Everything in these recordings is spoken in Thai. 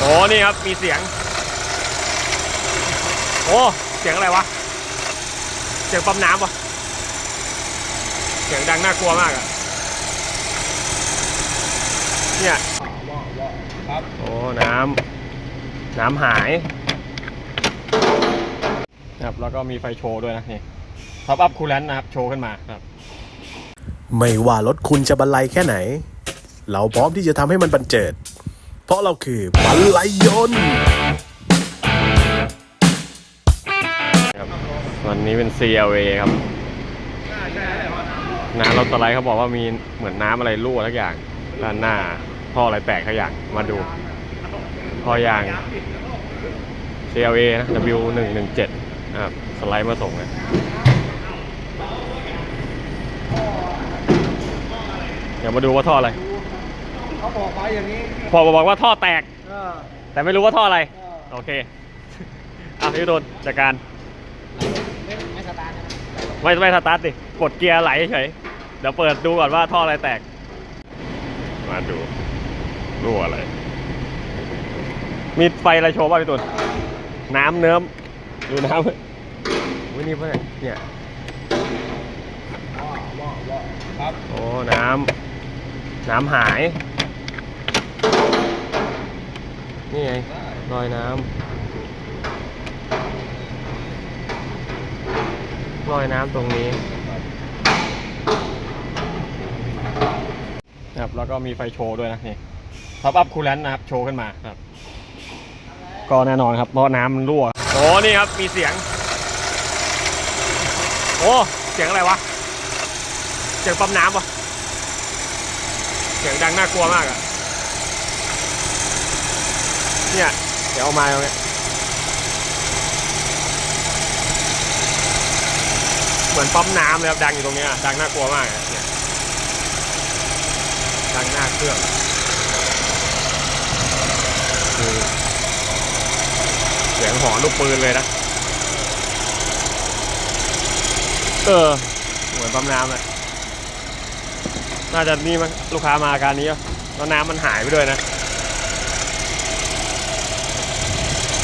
โอ้นี่ครับ มีเสียง โอ้ เสียงอะไรวะ เสียงปั๊มน้ำวะเสียงดังน่ากลัวมากอะเนี่ยครับโอ้ น้ำน้ำหายนะครับแล้วก็มีไฟโชว์ด้วยนะนี่ท็อปอัพคูลแลนนะครับ โชว์ขึ้นมาครับ ไม่ว่ารถคุณจะบรรลัยแค่ไหน เราพร้อมที่จะทำให้มันบันเจิด เพราะเราคือบรรลัยยนต์วันนี้เป็น CLA ครับน้ำรถสไลด์เขาบอกว่ามีเหมือนน้ำอะไรรั่วทักอย่างด้านหน้าท่ออะไรแตกทักอย่างมาดูท่อยาง CLA นะ W117 นะครับสไลด์มาส่งเลยเดี๋ยวมาดูว่าท่ออะไร เขาบอกไว้อย่างนี้พอบอกว่าท่อแตก เออแต่ไม่รู้ว่าท่ออะไร เออโอเค อะพี่โดนจัดการ ไม่ไม่สตาร์ทใช่ไหมไม่ไม่สตาร์ทดิ กดเกียร์ไหลเฉย เดี๋ยวเปิดดูก่อนว่าท่ออะไรแตก มาดูรั่วอะไร มีไฟอะไรโชว์บ้างพี่ตุนน้ำเนิ้มดูน้ำวินี่เพื่อนเนี่ย ว้าวว้าวว้าวครับ โอ้ น้ำ น้ำหาย นี่ไงรอยน้ำรอยน้ำตรงนี้นะครับแล้วก็มีไฟโชว์ด้วยนะนี่ท็อปอัพคูลแลนนะครับ โชว์ขึ้นมาครับ ก็แน่นอนครับ เพราะน้ำมันรั่วโอ้นี่ครับ มีเสียง โอ้เสียงอะไรวะ เสียงปั๊มน้ำวะเสียงดังน่ากลัวมากอะ เนี่ย เดี๋ยวเอามาตรงเนี้ยเหมือนปั๊มน้ำเลยครับดังอยู่ตรงนี้ดังน่ากลัวมากอะเนี่ยดังหน้าเครื่องคือเสียงหอนลูกปืนเลยนะเออเหมือนปั๊มน้ำเลยน่าจะนี่มั้งลูกค้ามาอาการนี้แล้วน้ำมันหายไปด้วยนะ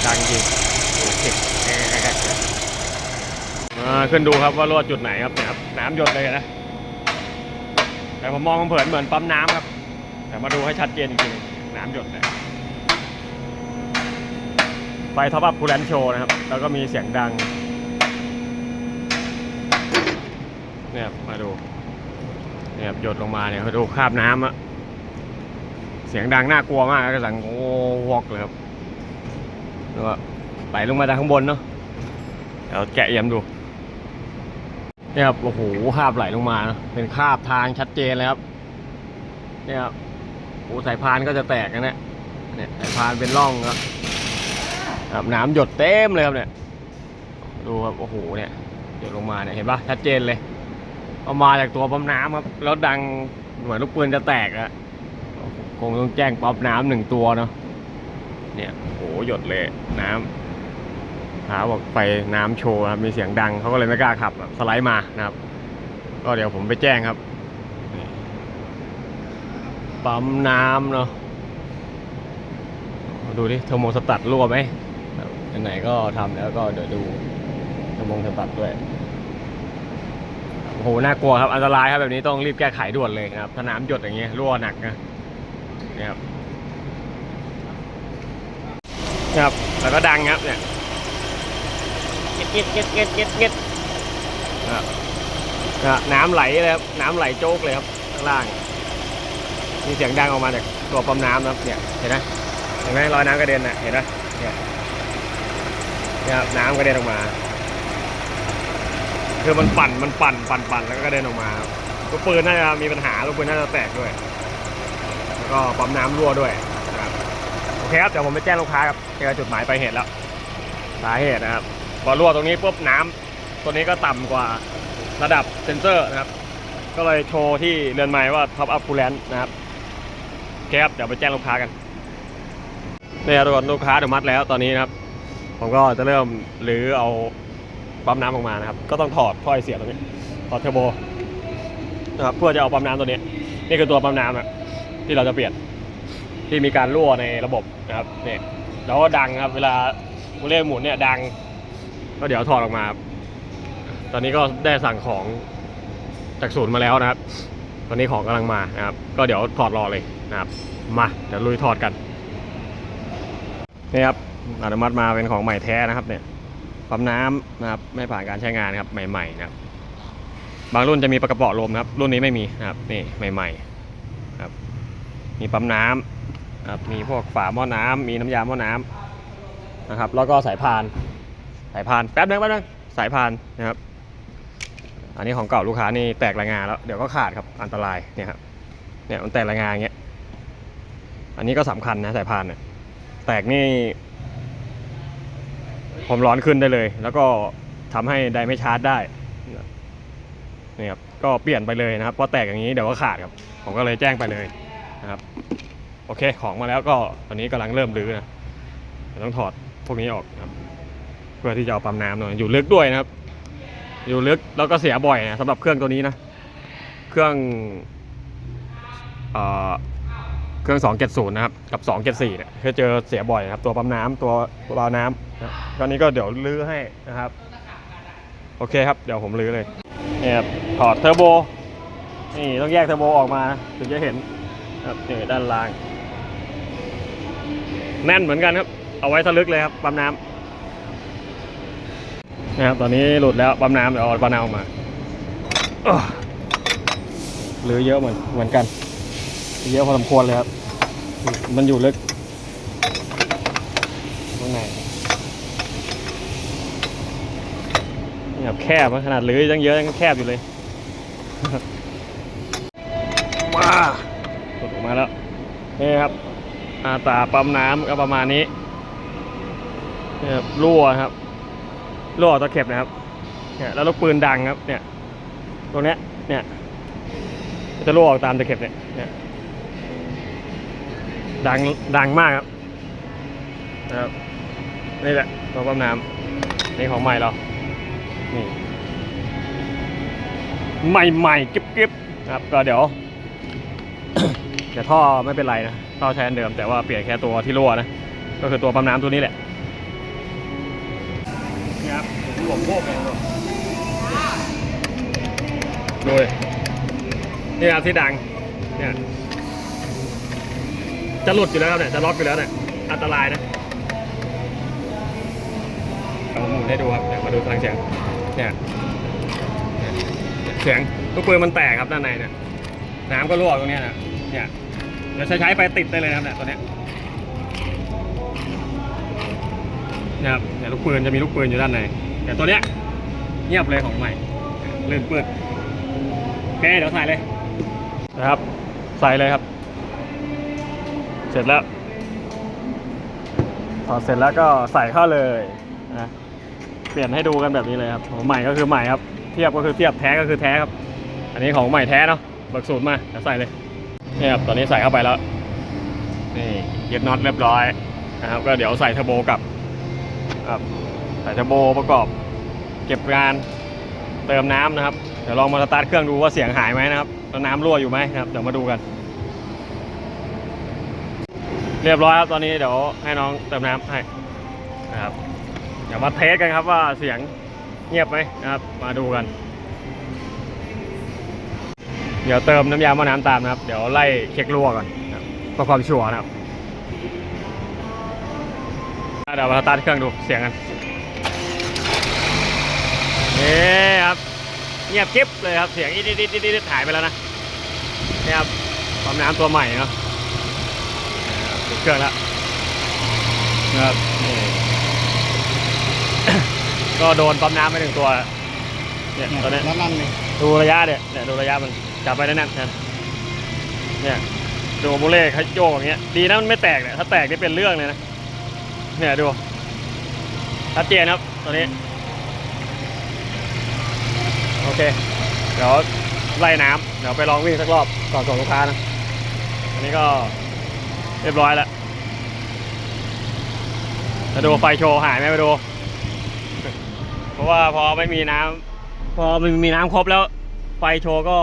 ดังจริงมาขึ้นดูครับว่ารั่วจุดไหนครับเนี่ยครับน้ำหยดเลยนะ แต่ผมมองเผินเหมือนปั๊มน้ำครับ แต่มาดูให้ชัดเจนจริงๆน้ำหยดเลยไฟท็อปอัพคูลแลนโชนะครับ แล้วก็มีเสียงดัง เนี่ยครับมาดู เนี่ยหยดลงมาเนี่ยเขาดูคราบน้ำอะเสียงดังน่ากลัวมากกระสังโอ้วอกเลยครับ แล้วก็ไหลลงมาจากข้างบนเนาะเดี๋ยวแกะเอี่ยมดูเนี่ยครับโอ้โหคราบไหลลงมานะเป็นคราบทางชัดเจนเลยครับ เนี่ยครับโอ้สายพานก็จะแตกนะเนี่ยเนี่ยสายพานเป็นร่องครับครับน้ำหยดเต็มเลยครับเนี่ย ดูครับโอ้โหเนี่ยหยดลงมาเนี่ยเห็นปะชัดเจนเลยเอามาจากตัวปั๊มน้ำครับแล้วดังเหมือนลูกปืนจะแตกอะคงต้องแจ้งปั๊มน้ำหนึ่งตัวเนาะ เนี่ยโหหยดเลยน้ำหาบอกไฟน้ำโชว์ครับมีเสียงดังเขาก็เลยไม่กล้าขับสไลด์มานะครับ ก็เดี๋ยวผมไปแจ้งครับปั๊มน้ำเนาะดูดิเทอร์โมสตัดรั่วไหมไหนก็ทำแล้วก็เดี๋ยวดูเทอร์โมสตัดด้วยโอ้โหน่ากลัวครับอันตรายครับแบบนี้ต้องรีบแก้ไขด่วนเลยนะครับถ้าน้ำหยดอย่างเงี้ยรั่วหนักนะเนี่ยครับเนี่ย ครับ แล้วก็ดังครับเนี่ยเก็ดเก็ดเก็ดเก็ดเก็ดเก็ดนะครับนะครับน้ำไหลเลยครับ น้ำไหลโจกเลยครับข้างล่าง มีเสียงดังออกมาจากตัวปั๊มน้ำนะครับ เนี่ย เห็นไหมเห็นไหมรอยน้ำกระเด็นน่ะ เห็นไหมเนี่ยเนี่ยครับน้ำกระเด็นออกมา คือมันปั่น มันปั่น ปั่นปั่นแล้วก็กระเด็นออกมาครับลูกปืนน่าจะมีปัญหาลูกปืนน่าจะแตกด้วย แล้วก็ปั๊มน้ำรั่วด้วยนะครับโอเคครับเดี๋ยวผมไปแจ้งลูกค้าครับเจอจุดหมายปลายเหตุแล้วสาเหตุนะครับพอรั่วตรงนี้ปุ๊บน้ำตัวนี้ก็ต่ำกว่าระดับเซนเซอร์นะครับ ก็เลยโชว์ที่เรือนไม้ว่าท็อปอัพคูลแลนด์นะครับโอเคครับเดี๋ยวไปแจ้งลูกค้ากันเนี่ยทุกคนลูกค้าอนุมัติแล้วตอนนี้นะครับ ผมก็จะเริ่มหรือเอาปั๊มน้ำออกมานะครับ ก็ต้องถอดถ้อยเสียตรงนี้ถอดเทอร์โบนะครับเพื่อจะเอาปั๊มน้ำตัวนี้ นี่คือตัวปั๊มน้ำอะที่เราจะเปลี่ยน ที่มีการรั่วในระบบนะครับเนี่ยแล้วก็ดังครับ เวลาบุเล่หมุนเนี่ยดัง ก็เดี๋ยวถอดออกมาครับตอนนี้ก็ได้สั่งของจากศูนย์มาแล้วนะครับ ตอนนี้ของกำลังมานะครับ ก็เดี๋ยวถอดรอเลยนะครับ มาเดี๋ยวลุยถอดกันนี่ครับอนุมัติมาเป็นของใหม่แท้นะครับเนี่ยปั๊มน้ำนะครับไม่ผ่านการใช้งานครับใหม่ ๆ นะครับ บางรุ่นจะมีประกระป๋อลมนะครับ รุ่นนี้ไม่มีนะครับนี่ใหม่ๆครับมีปั๊มน้ำ ครับมีพวกฝาหม้อน้ำมีน้ำยาหม้อน้ำนะครับ แล้วก็สายพาน สายพานแป๊บนึงแป๊บนึงสายพานนะครับ อันนี้ของเก่าลูกค้านี่แตกรายงานแล้วเดี๋ยวก็ขาดครับอันตรายเนี่ยครับเนี่ยมันแตกรายงานอย่างเงี้ยอันนี้ก็สำคัญนะสายพานเนี่ยแตกนี่ความร้อนขึ้นได้เลย แล้วก็ทำให้ไดไม่ชาร์จได้นี่ครับก็เปลี่ยนไปเลยนะครับเพราะแตกอย่างนี้เดี๋ยวก็ขาดครับ ผมก็เลยแจ้งไปเลยนะครับ โอเค ของมาแล้วก็ตอนนี้กำลังเริ่มรื้อนะต้องถอดพวกนี้ออกนะครับ เพื่อที่จะเอาปั๊มน้ำหน่อยอยู่ลึกด้วยนะครับ อยู่ลึกแล้วก็เสียบ่อยนะสำหรับเครื่องตัวนี้นะ เครื่องเอ่อเครื่อง 270 นะครับ กับ 274 เนี่ยก็เจอเสียบ่อยนะครับ ตัวปั๊มน้ำตัววาล์วน้ำนะตอนนี้ก็เดี๋ยวลื้อให้นะครับ โอเคครับ เดี๋ยวผมลื้อเลยเนี่ยถอดเทอร์โบ นี่ต้องแยกเทอร์โบออกมานะถึงจะเห็นครับนี่ด้านล่าง แน่นเหมือนกันครับ เอาไว้ทะลึกเลยครับปั๊มน้ำนะครับตอนนี้หลุดแล้วปั๊มน้ำเดี๋ยวเอาปั๊มน้ำออกมาหรือเยอะเหมือนเหมือนกัน เยอะพอสมควรเลยครับ มันอยู่ลึกข้างในนี่ครับแคบขนาดหรือยังเยอะยังแคบอยู่เลยว้าหลุดออกมาแล้วนี่ครับ อาตราปั๊มน้ำก็ประมาณนี้นี่ครับรั่วครับรั่วตะเข็บนะครับเนี่ยแล้วลูกปืนดังครับ เนี่ย ตรงเนี้ยเนี่ยจะรั่วออกตามตะเข็บเนี่ยเนี่ยดังดังมากครับนะครับนี่แหละตัวปั๊มน้ำนี่ของใหม่เรานี่ใหม่ๆกิ๊บๆนะครับก็เดี๋ยว แต่ท่อไม่เป็นไรนะ ท่อใช้อันเดิมแต่ว่าเปลี่ยนแค่ตัวที่รั่วนะ ก็คือตัวปั๊มน้ำตัวนี้แหละนี่ครับหลวมโพกเลยดูเลยนี่ครับที่ดังเนี่ยจะหลุดอยู่แล้วครับเนี่ยจะล็อกอยู่แล้วเนี่ยอันตรายนะเอาหมุนให้ดูครับเดี๋ยวมาดูทางเสียงเนี่ยเนี่ยเสียงลูกปืนมันแตกครับด้านในเนี่ยน้ำก็รั่วตรงเนี้ยนะเนี่ย เดี๋ยวใช้ใช้ไปติดได้เลยนะครับเนี่ยตัวเนี้ยเนี่ยครับเนี่ยลูกปืนจะมีลูกปืนอยู่ด้านในแต่ตัวเนี้ยเงียบเลยของใหม่เลื่นปืดโอเคเดี๋ยวใส่เลยนะครับ ใส่เลยครับ เสร็จแล้วถอเสร็จแล้วก็ใส่เข้าเลยนะเปลี่ยนให้ดูกันแบบนี้เลยครับของใหม่ก็คือใหม่ครับ เทียบก็คือเทียบแท้ก็คือแท้ครับ อันนี้ของใหม่แท้เนาะเบิกสูตรมาเดี๋ยวใส่เลย นี่ครับตอนนี้ใส่เข้าไปแล้วนี่ยึดน็อตเรียบร้อยนะครับก็เดี๋ยวใส่เทอร์โบกับครับใส่เทอร์โบประกอบ เก็บงานเติมน้ำนะครับเดี๋ยวลองมาสตาร์ทเครื่องดูว่าเสียงหายไหมนะครับแล้วน้ำรั่วอยู่ไหมนะครับเดี๋ยวมาดูกัน เรียบร้อยครับตอนนี้เดี๋ยวให้น้องเติมน้ำให้นะครับเดี๋ยวมาเทสกันครับว่าเสียงเงียบไหมนะครับ มาดูกัน เดี๋ยวเติมน้ำยาหม้อน้ำตามนะครับ เดี๋ยวไล่เช็ครั่วก่อนนะครับเพื่อความชัวร์นะครับเดี๋ยวมาสตาร์ทเครื่องดูเสียงกันนี่ครับเงียบกิ๊บเลยครับเสียงอีดิดอิดอิดอิดหายไปแล้วนะนี่ครับความน้ำตัวใหม่เนาะนะครับติดเครื่องแล้วนะครับนี่ก็โดนปั๊มน้ำไปหนึ่งตัวเนี่ยตัวเนี้ยนั่นนั่นนี่ดูระยะเนี่ยเนี่ยดูระยะมัน จับไปแน่นๆนเนี่ยดูโมเล่เขาโยกอย่างเงี้ยดีนะมันไม่แตกเนี่ยถ้าแตกนี่เป็นเรื่องเลยนะเนี่ยดูชัดเจนครับตัวนี้โอเคเดี๋ยวไล่น้ำเดี๋ยวไปลองวิ่งสักรอบก่อนส่งลูกค้านะอันนี้ก็เรียบร้อยแล้วจะดูไฟโชว์หายไหมไปดู เพราะว่าพอไม่มีน้ำพอมันมีน้ำครบแล้วไฟโชว์ก็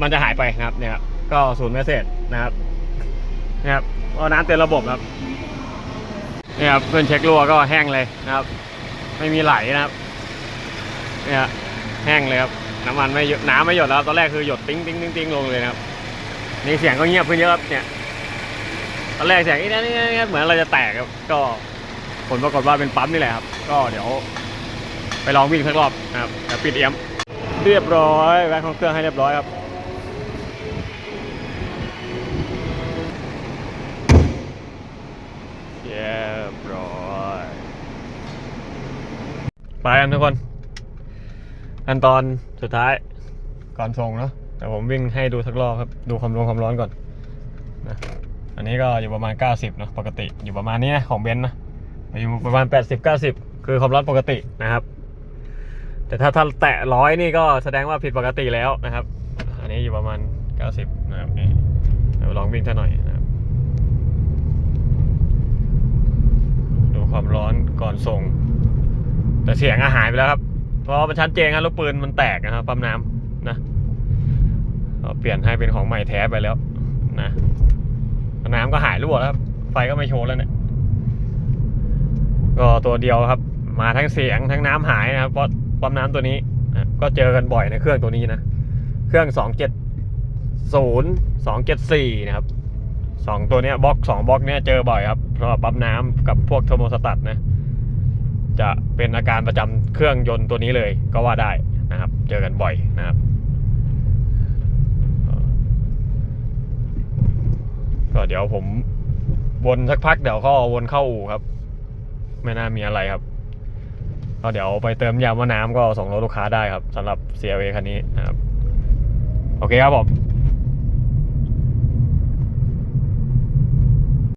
มันจะหายไปนะครับเนี่ยครับก็ศูนย์เมสเซจนะครับนี่ครับเอาน้ำเต็มระบบครับเนี่ยครับเพื่อนเช็ครั่วก็แห้งเลยนะครับ ไม่มีไหลนะครับเนี่ยแห้งเลยครับน้ำมันไม่หยดน้ำไม่หยดแล้วตอนแรกคือหยดติ้งติ้งติ้งติ้งลงเลยนะครับนี่เสียงก็เงียบขึ้นเยอะครับเนี่ยตอนแรกเสียงอีนี่นี่นี่เหมือนเราจะแตกครับก็ผลปรากฏว่าเป็นปั๊มนี่แหละครับ ก็เดี๋ยว ไปลองวิ่งสักรอบนะครับปิดเอี้ยม เรียบร้อยแวะของเครื่องให้เรียบร้อยครับ เรียบร้อยไปกันทุกคนขั้นตอนสุดท้ายก่อนส่งเนาะแต่ผมวิ่งให้ดูสักรอบครับ ดูความร้อนความร้อนก่อนนะอันนี้ก็อยู่ประมาณ 90เนาะปกติอยู่ประมาณนี้นะของเบนซ์นะอยู่ประมาณ 80 90 คือความร้อนปกตินะครับ แต่ถ้าถ้าแตะร้อยนี่ก็แสดงว่าผิดปกติแล้วนะครับ อันนี้อยู่ประมาณ 90 นะครับนี่เดี๋ยวลองวิ่งท่าหน่อยนะ ความร้อนก่อนส่ง แต่เสียงอะหายไปแล้วครับ เพราะมันชัดเจนครับลูกปืนมันแตกนะครับปั๊มน้ำนะเปลี่ยนให้เป็นของใหม่แท้ไปแล้วนะน้ำก็หายรั่วแล้วครับไฟก็ไม่โชว์แล้วเนี่ยก็ตัวเดียวครับ มาทั้งเสียงทั้งน้ำหายนะครับเพราะปั๊มน้ำตัวนี้นะก็เจอกันบ่อยในเครื่องตัวนี้นะ เครื่องสองเจ็ดศูนย์สองเจ็ดสี่นะครับ สองตัวเนี้ยบล็อกสองบล็อกเนี้ยเจอบ่อยครับเพราะปั๊มน้ำกับพวกเทอร์โมสตัตนะ จะเป็นอาการประจำเครื่องยนต์ตัวนี้เลยก็ว่าได้นะครับ เจอกันบ่อยนะครับก็เดี๋ยวผมวนสักพักเดี๋ยวก็วนเข้าอู่ครับ ไม่น่ามีอะไรครับก็เดี๋ยวไปเติมยาว่าน้ำก็ส่งรถลูกค้าได้ครับสำหรับ CLA คันนี้นะครับ โอเคครับผม